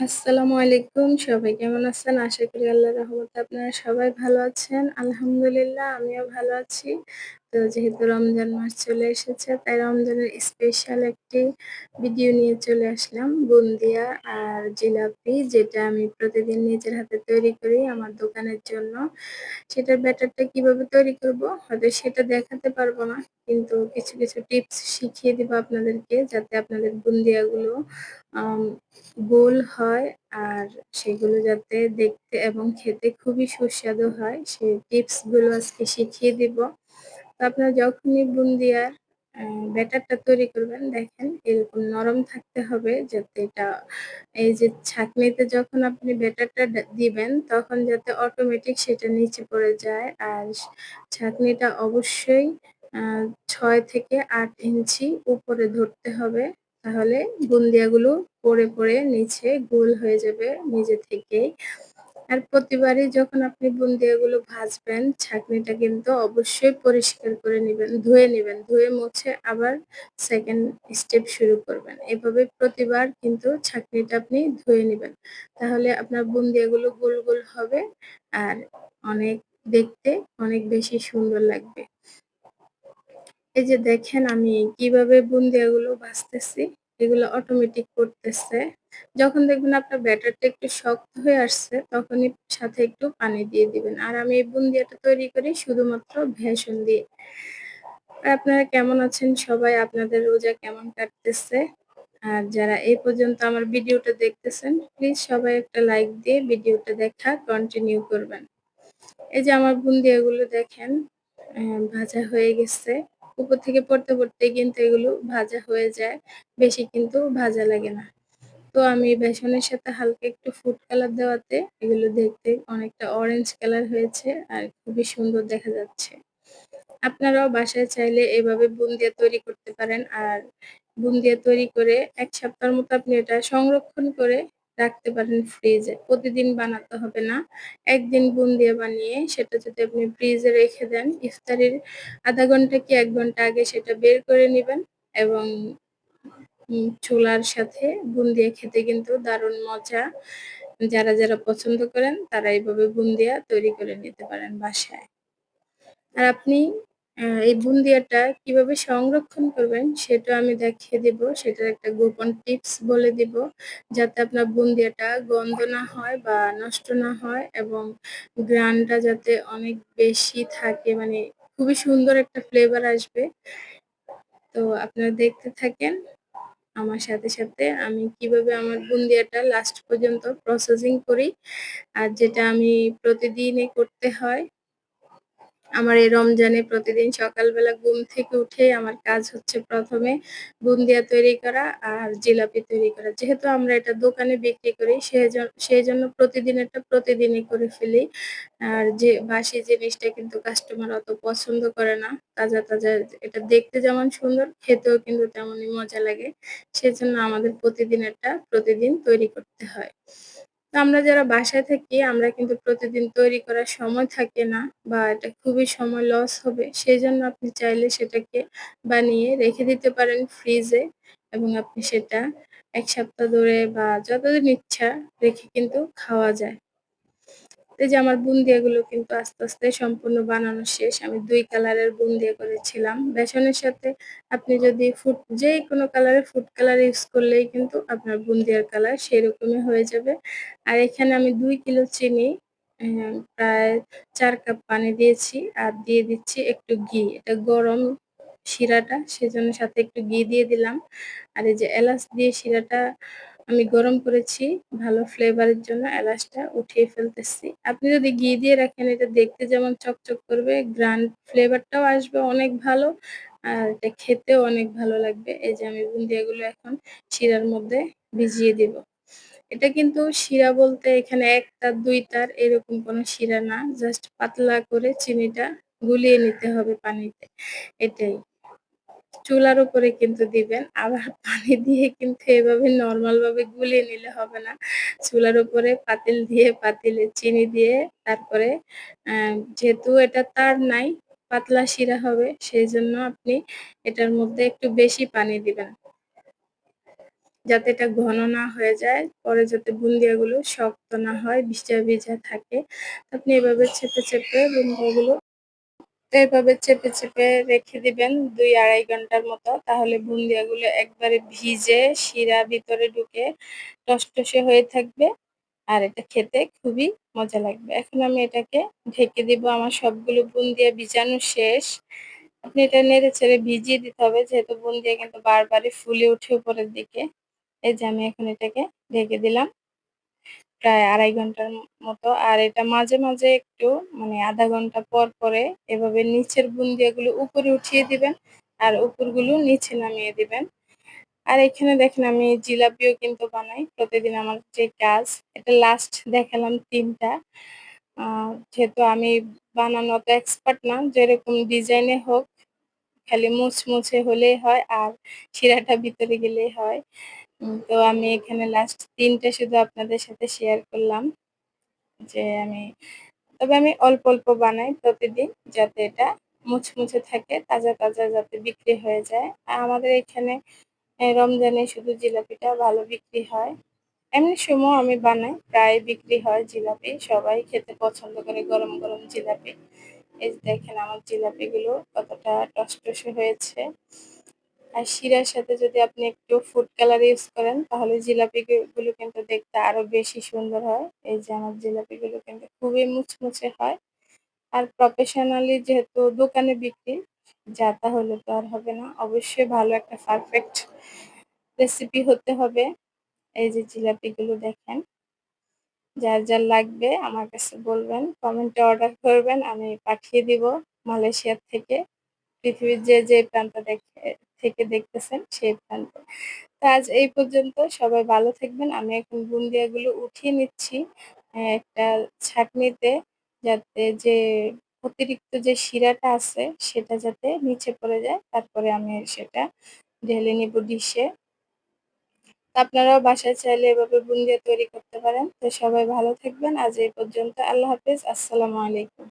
আসসালামু আলাইকুম। সবাই কেমন আছেন? আশা করি আল্লাহ রহমতে আপনারা সবাই ভালো আছেন। আলহামদুলিল্লাহ, আমিও ভালো আছি। তো যেহেতু রমজান মাস চলে এসেছে তাই রমজানের স্পেশাল একটি ভিডিও নিয়ে চলে আসলাম। বুন্দিয়া আর জিলাপি যেটা আমি প্রতিদিন নিজের হাতে তৈরি করি আমার দোকানের জন্য। সেটার ব্যাটারটা কীভাবে তৈরি করব হয়তো সেটা দেখাতে পারব না। কিন্তু কিছু, কিছু টিপস শিখিয়ে দিব আপনাদেরকে যাতে আপনাদের বুন্দিয়াগুলো গোল হয় আর সেগুলো যাতে দেখতে এবং খেতে খুবই সুস্বাদু হয় সেই টিপসগুলো আজকে শিখিয়ে দিব। আপনারা যখনই বুন্দিয়ার ব্যাটারটা তৈরি করবেন দেখেন এরকম নরম থাকতে হবে যাতে এটা এই যে ছাঁকনিতে যখন আপনি ব্যাটারটা দিবেন তখন যাতে অটোমেটিক সেটা নিচে পড়ে যায়। আর ছাঁকনিটা অবশ্যই ৬ থেকে আট ইঞ্চি উপরে ধরতে হবে। তাহলে বুন্দিয়াগুলো পড়ে, পড়ে নিচে গোল হয়ে যাবে নিজে থেকেই। আর প্রতিবারই যখন আপনি বুন্দিয়াগুলো ভাজবেন ছাঁকনিটা কিন্তু অবশ্যই পরিষ্কার করে নিবেন, ধুয়ে নিবেন। ধুয়ে মুছে আবার সেকেন্ড স্টেপ শুরু করবেন। এভাবে প্রতিবার কিন্তু ছাঁকনিটা আপনি ধুয়ে নিবেন। তাহলে আপনার বুন্দিয়াগুলো গোল, গোল হবে আর অনেক দেখতে অনেক বেশি সুন্দর লাগবে। এই যে দেখেন আমি কীভাবে বুন্দিয়াগুলো ভাজতেছি। এগুলো অটোমেটিক করতেছে। যখন দেখবেন আপনার ব্যাটারটা একটু শক্ত হয়ে আসছে, তখনই সাথে একটু পানি দিয়ে দিবেন। আর আমি এই বুন্দিয়াটা তৈরি করি শুধুমাত্র ভেষন দিয়ে। আর আপনারা কেমন আছেন সবাই? আপনাদের রোজা কেমন কাটতেছে? আর যারা এই পর্যন্ত আমার ভিডিওটা দেখতেছেন প্লিজ সবাই একটা লাইক দিয়ে ভিডিওটা দেখা কন্টিনিউ করবেন। এই যে আমার বুন্দিয়াগুলো দেখেন ভাজা হয়ে গেছে। উপর থেকে পড়তে, পড়তে কিন্তু এগুলো ভাজা হয়ে যায়। বেশি কিন্তু ভাজা লাগে না। তো আমি বেসনের সাথে হালকা একটু ফুড কালার দেওয়াতে এগুলো দেখতে অনেকটা অরেঞ্জ কালার হয়েছে আর খুবই সুন্দর দেখা যাচ্ছে। আপনারাও বাসায় চাইলে এভাবে বুন্দিয়া তৈরি করতে পারেন। আর বুন্দিয়া তৈরি করে এক সপ্তাহের মতো আপনি এটা সংরক্ষণ করে রাখতে পারেন ফ্রিজে। প্রতিদিন বানাতে হবে না। একদিন বুন্দিয়া বানিয়ে সেটা যদি আপনি ফ্রিজে রেখে দেন ইফতারির আধা ঘণ্টা কি এক ঘণ্টা আগে সেটা বের করে নেবেন এবং ছোলার সাথে বুন্দিয়া খেতে কিন্তু দারুণ মজা। যারা, যারা পছন্দ করেন তারা এভাবে বুন্দিয়া তৈরি করে নিতে পারেন বাসায়। আর আপনি অ্যা এই বুন্দিয়াটা কীভাবে সংরক্ষণ করবেন সেটা আমি দেখিয়ে দিব। সেটার একটা গোপন টিপস বলে দিব। যাতে আপনার বুন্দিয়াটা গন্ধ না হয় বা নষ্ট না হয় এবং ঘ্রাণটা যাতে অনেক বেশি থাকে মানে খুবই সুন্দর একটা ফ্লেভার আসবে। তো আপনারা দেখতে থাকেন। আমার সাথে, সাথে আমি কীভাবে আমার বুন্দিয়াটা লাস্ট পর্যন্ত প্রসেসিং করি। আর যেটা আমি প্রতিদিনই করতে হয়। আমার এই রমজানে প্রতিদিন সকালবেলা ঘুম থেকে উঠে আমার কাজ হচ্ছে প্রথমে বুন্দিয়া তৈরি করা আর জিলাপি তৈরি করা। যেহেতু আমরা এটা দোকানে বিক্রি করি সেজ প্রতিদিন প্রতিদিনেরটা প্রতিদিনই করে ফেলি। আর যে বাসি জিনিসটা কিন্তু কাস্টমার অত পছন্দ করে না। তাজা, তাজা এটা দেখতে যেমন সুন্দর খেতেও কিন্তু তেমনই মজা লাগে। সেজন্য আমাদের প্রতিদিনেরটা প্রতিদিন তৈরি করতে হয়। আমরা যারা বাসায় থাকি, আমরা কিন্তু প্রতিদিন তৈরি করার সময় থাকে না বা এটা খুবই সময় লস হবে। সেই জন্য আপনি চাইলে সেটাকে বানিয়ে রেখে দিতে পারেন ফ্রিজে এবং আপনি সেটা এক সপ্তাহ ধরে বা যতদিন ইচ্ছা রেখে কিন্তু খাওয়া যায়। এই যে আমার বুন্দিয়াগুলো কিন্তু আস্তে, আস্তে সম্পূর্ণ বানানো শেষ। আমি দুই কালারের বুন্দিয়া করেছিলাম। বেসনের সাথে আপনি যদি ফুড যেকোনো কালারের ফুড কালার ইউজ করলেই কিন্তু আপনার বুন্দিয়ার কালার সেরকমই হয়ে যাবে। আর এখানে আমি দুই কিলো চিনি প্রায় চার কাপ পানি দিয়েছি আর দিয়ে দিচ্ছি একটু ঘি। এটা গরম শিরাটা সেজন্য সাথে একটু ঘি দিয়ে দিলাম। আর এই যে এলাচ দিয়ে শিরাটা আমি গরম করেছি ভালো ফ্লেভারের জন্য এলাচটা উঠিয়ে ফেলতেছি। আপনি যদি ঘি দিয়ে রাখেন এটা দেখতে যেমন চকচক করবে, ঘ্রাণ ফ্লেভারটাও আসবে অনেক ভালো। আর এটা খেতেও অনেক ভালো লাগবে। এই যে আমি বুন্দিয়াগুলো এখন শিরার মধ্যে ভিজিয়ে দিব। এটা কিন্তু শিরা বলতে এখানে ১ তার ২ তার এরকম কোনো শিরা না। জাস্ট পাতলা করে চিনিটা গুলিয়ে নিতে হবে পানিতে, এটাই। চুলার উপরে কিন্তু দিবেন। আবার পানি দিয়ে কিন্তু এভাবে নরমাল ভাবে গুলিয়ে নিলে হবে না। চুলার উপরে পাতিল দিয়ে পাতিলে চিনি দিয়ে তারপরে যেহেতু এটা তার নাই, পাতলা শিরা হবে সেই জন্য আপনি এটার মধ্যে একটু বেশি পানি দিবেন। যাতে এটা ঘন না হয়ে যায়, পরে যাতে বুন্দিয়াগুলো শক্ত না হয়, ভিজা, ভিজা থাকে। আপনি এভাবে চেপে, চেপে বুন্দিয়াগুলো এভাবে চেপে, চেপে রেখে দিবেন ২-২.৫ ঘণ্টার মতো। তাহলে বুন্দিয়াগুলো একবারে ভিজে শিরা ভিতরে ঢুকে টসটসে হয়ে থাকবে। আর এটা খেতে খুবই মজা লাগবে। এখন আমি এটাকে ঢেকে দিব। আমার সবগুলো বুন্দিয়া ভিজানো শেষ। আপনি এটা নেড়ে ছেড়ে ভিজিয়ে দিতে হবে যেহেতু বুন্দিয়া কিন্তু বারবারই ফুলে ওঠে উপরের দিকে। এই যে আমি এখন এটাকে ঢেকে দিলাম। প্রায় ২.৫ ঘণ্টার মতো। আর এটা মাঝে, মাঝে একটু মানে আধা ঘণ্টা পর পরে এভাবে নিচের বুন্দিয়াগুলো উপরে উঠিয়ে দিবেন। আর উপরগুলো নিচে নামিয়ে দিবেন। আর এখানে দেখেন আমি জিলাপিও কিন্তু বানাই। প্রতিদিন আমার যে কাজ। এটা লাস্ট দেখালাম ৩ টা। আ যেহেতু আমি বানানো অত এক্সপার্ট না। যেরকম ডিজাইনে হোক, খালি মুচমুচে হলেই হয় আর শিরাটা ভিতরে গেলেই হয়। তো আমি এখানে লাস্ট ৩ টা শুধু আপনাদের সাথে শেয়ার করলাম। যে আমি তবে আমি অল্প, অল্প বানাই প্রতিদিন যাতে এটা মুচমুচে থাকে, তাজা, তাজা যাতে বিক্রি হয়ে যায়। আর আমাদের এখানে রমজানে শুধু জিলাপিটা ভালো বিক্রি হয়। এমনি সময়ও আমি বানাই, প্রায় বিক্রি হয় জিলাপি। সবাই খেতে পছন্দ করে গরম, গরম জিলাপি। এই যে দেখেন আমার জিলাপিগুলো কতটা টসটসে হয়েছে। আর শিরার সাথে যদি আপনি একটু ফুড কালার ইউজ করেন তাহলে জিলাপি গু গুলো কিন্তু দেখতে আরও বেশি সুন্দর হয়। এই যে আমার জিলাপিগুলো কিন্তু খুবই মুচমুচে হয়। আর প্রফেশনালি যেহেতু দোকানে বিক্রি, যা তা হলে তো আর হবে না। অবশ্যই ভালো একটা পারফেক্ট রেসিপি হতে হবে। এই যে জিলাপিগুলো দেখেন। যার, যার লাগবে আমার কাছে বলবেন। কমেন্টে অর্ডার করবেন, আমি পাঠিয়ে দিব মালয়েশিয়ার থেকে। পৃথিবীর যে, যে প্রান্ত দেখে থেকে দেখতেছেন সেই প্রান্তে। তো আজ এই পর্যন্ত। সবাই ভালো থাকবেন। আমি এখন বুন্দিয়াগুলো উঠিয়ে নিচ্ছি একটা ছাঁকনিতে যাতে যে অতিরিক্ত যে শিরাটা আছে সেটা যাতে নিচে পড়ে যায়। তারপরে আমি সেটা ঢেলে নিব ডিশে। আপনারাও বাসায় চাইলে এভাবে বুন্দিয়া তৈরি করতে পারেন। তো সবাই ভালো থাকবেন। আজ এই পর্যন্ত। আল্লাহ হাফিজ আসসালামু আলাইকুম।